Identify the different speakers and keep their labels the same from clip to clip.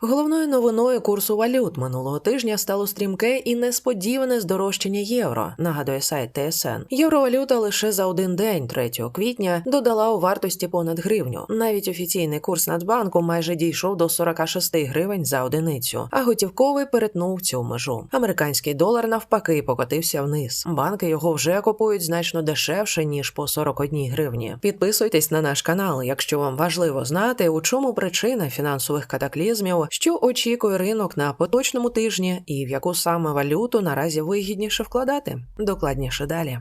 Speaker 1: Головною новиною курсу валют минулого тижня стало стрімке і несподіване здорожчання євро. Нагадує сайт ТСН. Євровалюта лише за один день, 3 квітня, додала у вартості понад гривню. Навіть офіційний курс Нацбанку майже дійшов до 46 гривень за одиницю, а готівковий перетнув цю межу. Американський долар навпаки покотився вниз. Банки його вже купують значно дешевше ніж по 41 гривні. Підписуйтесь на наш канал, якщо вам важливо знати, у чому причина фінансових катаклізмів що очікує ринок на поточному тижні і в яку саме валюту наразі вигідніше вкладати. Докладніше далі.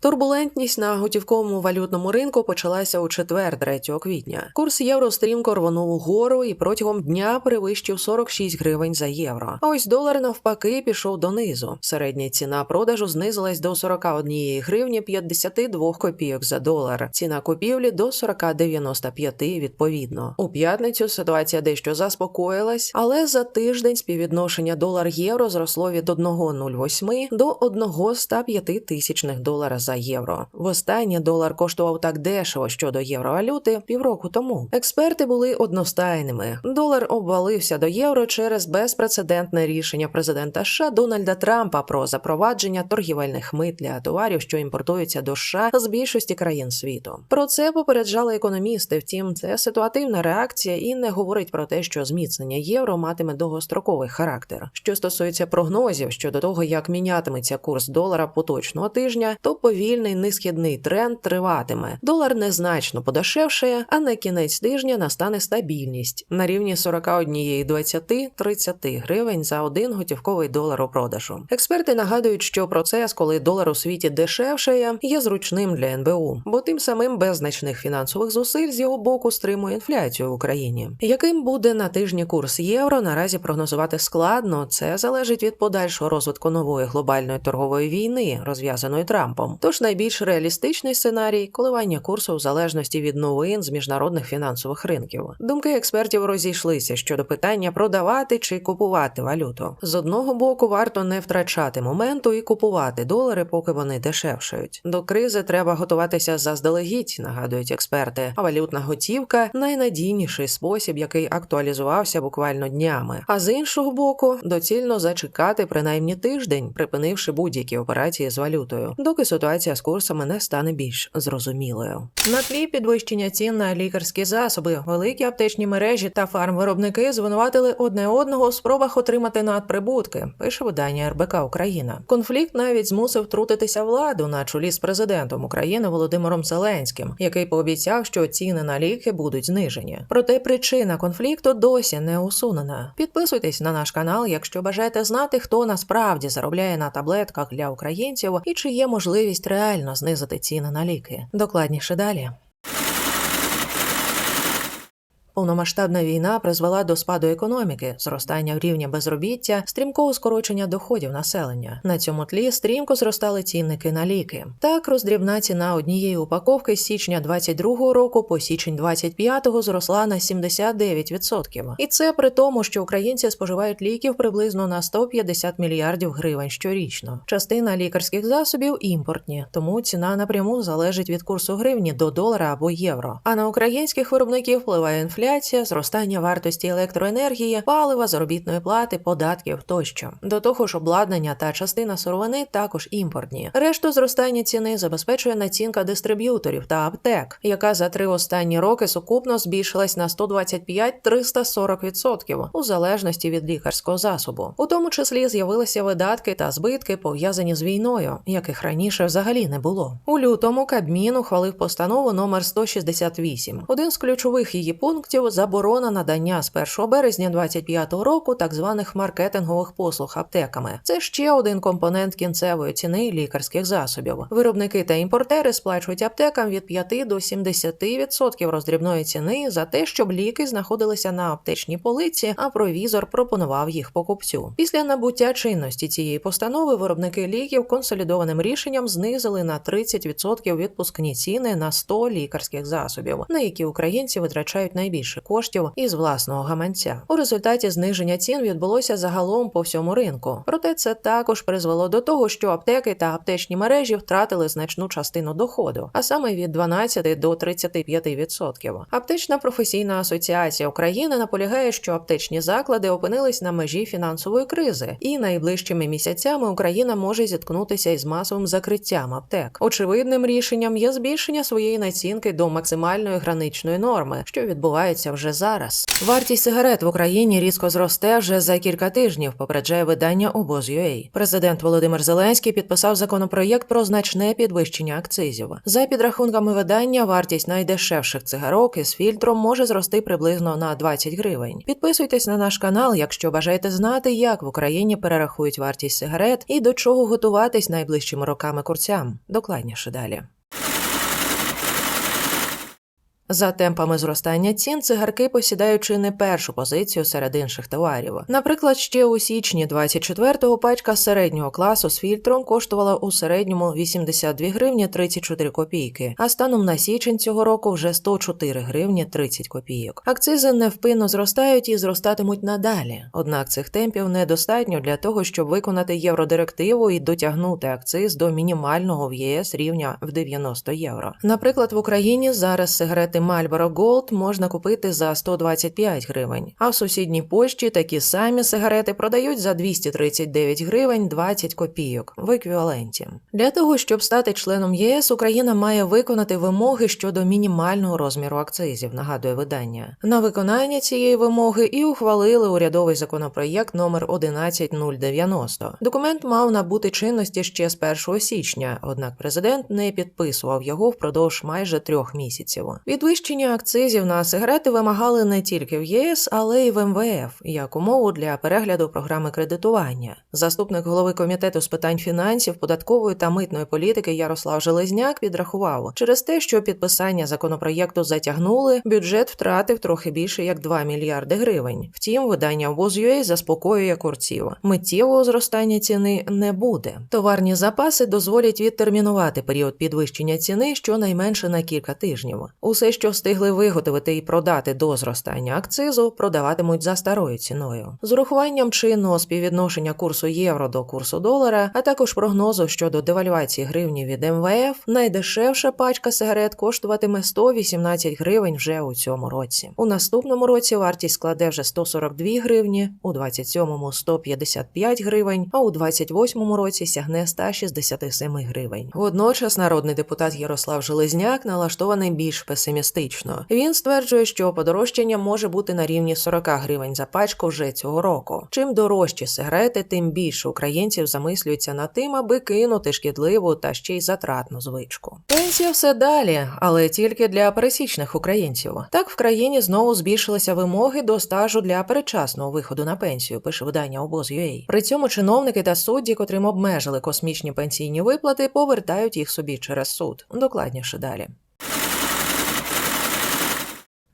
Speaker 1: Турбулентність на готівковому валютному ринку почалася у четвер, 3 квітня. Курс євро стрімко рвонув угору і протягом дня перевищив 46 гривень за євро. А ось долар навпаки пішов донизу. Середня ціна продажу знизилась до 41 гривні 52 копійок за долар. Ціна купівлі до 40,95 відповідно. У п'ятницю ситуація дещо заспокоїлась, але за тиждень співвідношення долар-євро зросло від 1,08 до 1,105 тисячних долара за євро. Востаннє долар коштував так дешево щодо євровалюти півроку тому. Експерти були одностайними. Долар обвалився до євро через безпрецедентне рішення президента США Дональда Трампа про запровадження торгівельних мит для товарів, що імпортуються до США з більшості країн світу. Про це попереджали економісти. Втім, це ситуативна реакція і не говорить про те, що зміцнення євро матиме довгостроковий характер. Що стосується прогнозів щодо того, як мінятиметься курс долара поточного тижня, то повільний несхідний тренд триватиме. Долар незначно подешевшає, а на кінець тижня настане стабільність на рівні 41,20-30 гривень за один готівковий долар у продажу. Експерти нагадують, що процес, коли долар у світі дешевшає, є зручним для НБУ, бо тим самим без значних фінансових зусиль з його боку стримує інфляцію в Україні. Яким буде на тижні курс євро, наразі прогнозувати складно. Це залежить від подальшого розвитку нової глобальної торгової війни, розв'язаної Трампом. Тож найбільш реалістичний сценарій коливання курсу в залежності від новин з міжнародних фінансових ринків. Думки експертів розійшлися щодо питання продавати чи купувати валюту. З одного боку, варто не втрачати моменту і купувати долари, поки вони дешевшають. До кризи треба готуватися заздалегідь, нагадують експерти. А валютна готівка найнадійніший спосіб, який актуалізувався буквально днями. А з іншого боку, доцільно зачекати принаймні тиждень, припинивши будь-які операції з валютою, доки ситуація з курсами не стане більш зрозумілою. На тлі підвищення цін на лікарські засоби, великі аптечні мережі та фармвиробники звинуватили одне одного у спробах отримати надприбутки. Пише видання РБК Україна. Конфлікт навіть змусив втрутитися владу на чолі з президентом України Володимиром Зеленським, який пообіцяв, що ціни на ліки будуть знижені. Проте причина конфлікту досі не усунена. Підписуйтесь на наш канал, якщо бажаєте знати, хто насправді заробляє на таблетках для українців і чи є можливість реально знизити ціни на ліки. Докладніше далі. Повномасштабна війна призвела до спаду економіки, зростання рівня безробіття, стрімкого скорочення доходів населення. На цьому тлі стрімко зростали цінники на ліки. Так, роздрібна ціна однієї упаковки з січня 22-го року по січень 25-го зросла на 79%. І це при тому, що українці споживають ліків приблизно на 150 мільярдів гривень щорічно. Частина лікарських засобів імпортні, тому ціна напряму залежить від курсу гривні до долара або євро. А на українських виробників впливає інфляція інфляція, зростання вартості електроенергії, палива, заробітної плати, податків тощо. До того ж, обладнання та частина сировини також імпортні. Решту зростання ціни забезпечує націнка дистриб'юторів та аптек, яка за три останні роки сукупно збільшилась на 125-340% у залежності від лікарського засобу. У тому числі з'явилися видатки та збитки пов'язані з війною, яких раніше взагалі не було. У лютому Кабмін ухвалив постанову номер 168. Один з ключових її пунктів заборона надання з 1 березня 2025 року так званих маркетингових послуг аптеками. Це ще один компонент кінцевої ціни лікарських засобів. Виробники та імпортери сплачують аптекам від 5 до 70% роздрібної ціни за те, щоб ліки знаходилися на аптечній полиці, а провізор пропонував їх покупцю. Після набуття чинності цієї постанови виробники ліків консолідованим рішенням знизили на 30% відпускні ціни на 100 лікарських засобів, на які українці витрачають найбільше більше коштів із власного гаманця. У результаті зниження цін відбулося загалом по всьому ринку. Проте це також призвело до того, що аптеки та аптечні мережі втратили значну частину доходу, а саме від 12 до 35%. Аптечна професійна асоціація України наполягає, що аптечні заклади опинились на межі фінансової кризи, і найближчими місяцями Україна може зіткнутися із масовим закриттям аптек. Очевидним рішенням є збільшення своєї націнки до максимальної граничної норми, що відбувається вже зараз. Вартість сигарет в Україні різко зросте вже за кілька тижнів. Попереджає видання обоз.ua. Президент Володимир Зеленський підписав законопроєкт про значне підвищення акцизів. За підрахунками видання, вартість найдешевших цигарок із фільтром може зрости приблизно на 20 гривень. Підписуйтесь на наш канал, якщо бажаєте знати, як в Україні перерахують вартість сигарет і до чого готуватись найближчими роками курцям. Докладніше далі. За темпами зростання цін цигарки посідають чи не першу позицію серед інших товарів. Наприклад, ще у січні 24-го пачка середнього класу з фільтром коштувала у середньому 82 гривні 34 копійки, а станом на січень цього року вже 104 гривні 30 копійок. Акцизи невпинно зростають і зростатимуть надалі. Однак цих темпів недостатньо для того, щоб виконати євродирективу і дотягнути акциз до мінімального в ЄС рівня в 90 євро. Наприклад, в Україні зараз сигарети Marlboro Gold можна купити за 125 гривень, а в сусідній Польщі такі самі сигарети продають за 239 гривень 20 копійок в еквіваленті. Для того щоб стати членом єС, Україна має виконати вимоги щодо мінімального розміру акцизів. Нагадує видання. На виконання цієї вимоги і ухвалили урядовий законопроєкт номер 11090. Документ мав набути чинності ще з 1 січня, однак президент не підписував його впродовж майже трьох місяців. Підвищення акцизів на сигарети вимагали не тільки в ЄС, але й в МВФ як умову для перегляду програми кредитування. Заступник голови комітету з питань фінансів, податкової та митної політики Ярослав Железняк підрахував, через те, що підписання законопроєкту затягнули, бюджет втратив трохи більше як 2 мільярди гривень. Втім, видання обоз.ua заспокоює курців. Миттєвого зростання ціни не буде. Товарні запаси дозволять відтермінувати період підвищення ціни щонайменше на кілька тижнів. Усе, що встигли виготовити і продати до зростання акцизу, продаватимуть за старою ціною. З урахуванням чинного співвідношення курсу євро до курсу долара, а також прогнозу щодо девальвації гривні від МВФ, найдешевша пачка сигарет коштуватиме 118 гривень вже у цьому році. У наступному році вартість складе вже 142 гривні, у 27-му – 155 гривень, а у 28-му році сягне 167 гривень. Водночас народний депутат Ярослав Железняк налаштований більш песимістично. Він стверджує, що подорожчання може бути на рівні 40 гривень за пачку вже цього року. Чим дорожчі сигарети, тим більше українців замислюються над тим, аби кинути шкідливу та ще й затратну звичку. Пенсія все далі, але тільки для пересічних українців. Так в країні знову збільшилися вимоги до стажу для передчасного виходу на пенсію. Пише видання обоз.ua. При цьому чиновники та судді, котрим обмежили космічні пенсійні виплати, повертають їх собі через суд. Докладніше далі.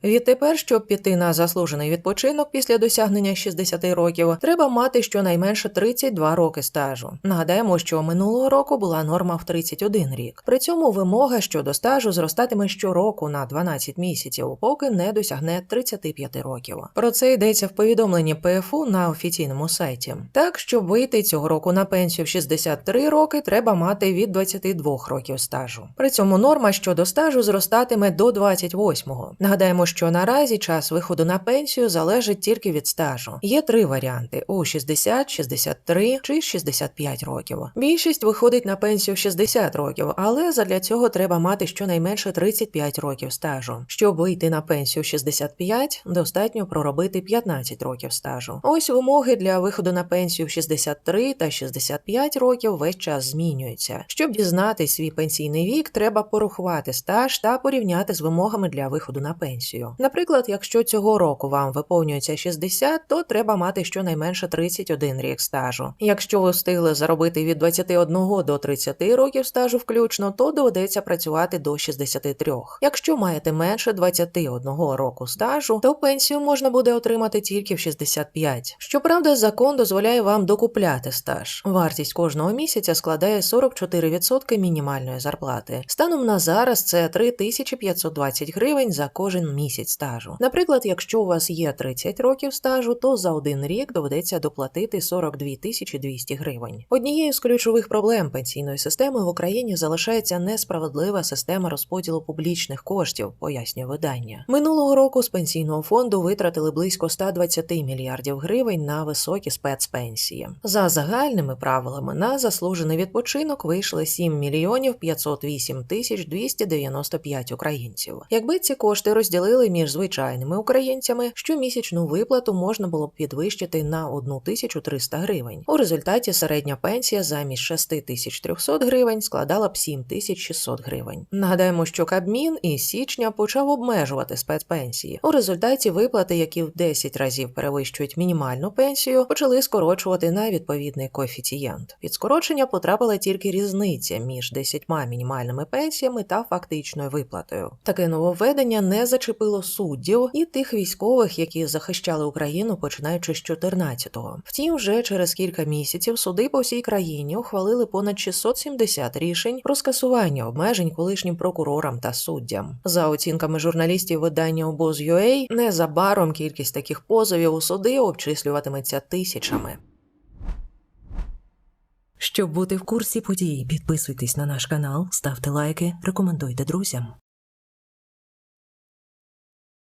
Speaker 1: Відтепер, щоб піти на заслужений відпочинок після досягнення 60 років, треба мати щонайменше 32 роки стажу. Нагадаємо, що минулого року була норма в 31 рік. При цьому вимога щодо стажу зростатиме щороку на 12 місяців, поки не досягне 35 років. Про це йдеться в повідомленні ПФУ на офіційному сайті. Так, щоб вийти цього року на пенсію в 63 роки, треба мати від 22 років стажу. При цьому норма щодо стажу зростатиме до 28-го. Нагадаємо, що наразі час виходу на пенсію залежить тільки від стажу. Є три варіанти: у 60, 63 чи 65 років. Більшість виходить на пенсію в 60 років, але задля цього треба мати щонайменше 35 років стажу. Щоб вийти на пенсію в 65, достатньо проробити 15 років стажу. Ось вимоги для виходу на пенсію в 63 та 65 років весь час змінюються. Щоб дізнатись свій пенсійний вік, треба порахувати стаж та порівняти з вимогами для виходу на пенсію. Наприклад, якщо цього року вам виповнюється 60, то треба мати щонайменше 31 рік стажу. Якщо ви встигли заробити від 21 до 30 років стажу включно, то доведеться працювати до 63. Якщо маєте менше 21 року стажу, то пенсію можна буде отримати тільки в 65. Щоправда, закон дозволяє вам докупляти стаж. Вартість кожного місяця складає 44% мінімальної зарплати. Станом на зараз це 3520 гривень за кожен місяць місяць стажу. Наприклад, якщо у вас є 30 років стажу, то за один рік доведеться доплатити 42 тисячі 200 гривень. Однією з ключових проблем пенсійної системи в Україні залишається несправедлива система розподілу публічних коштів, пояснює видання. Минулого року з пенсійного фонду витратили близько 120 мільярдів гривень на високі спецпенсії. За загальними правилами на заслужений відпочинок вийшли 7 мільйонів 508 тисяч 295 українців. Якби ці кошти розділили між звичайними українцями, щомісячну виплату можна було б підвищити на 1300 гривень. У результаті середня пенсія замість 6300 гривень складала б 7600 гривень. Нагадаємо, що Кабмін із січня почав обмежувати спецпенсії. У результаті виплати, які в 10 разів перевищують мінімальну пенсію, почали скорочувати на відповідний коефіцієнт. Під скорочення потрапила тільки різниця між 10 мінімальними пенсіями та фактичною виплатою. Таке нововведення не зачепило суддів і тих військових, які захищали Україну починаючи з 14-го. Втім, вже через кілька місяців суди по всій країні ухвалили понад 670 рішень про скасування обмежень колишнім прокурорам та суддям. За оцінками журналістів видання обоз.ua, незабаром кількість таких позовів у суди обчислюватиметься тисячами. Щоб бути в курсі подій, підписуйтесь на наш канал, ставте лайки, рекомендуйте друзям.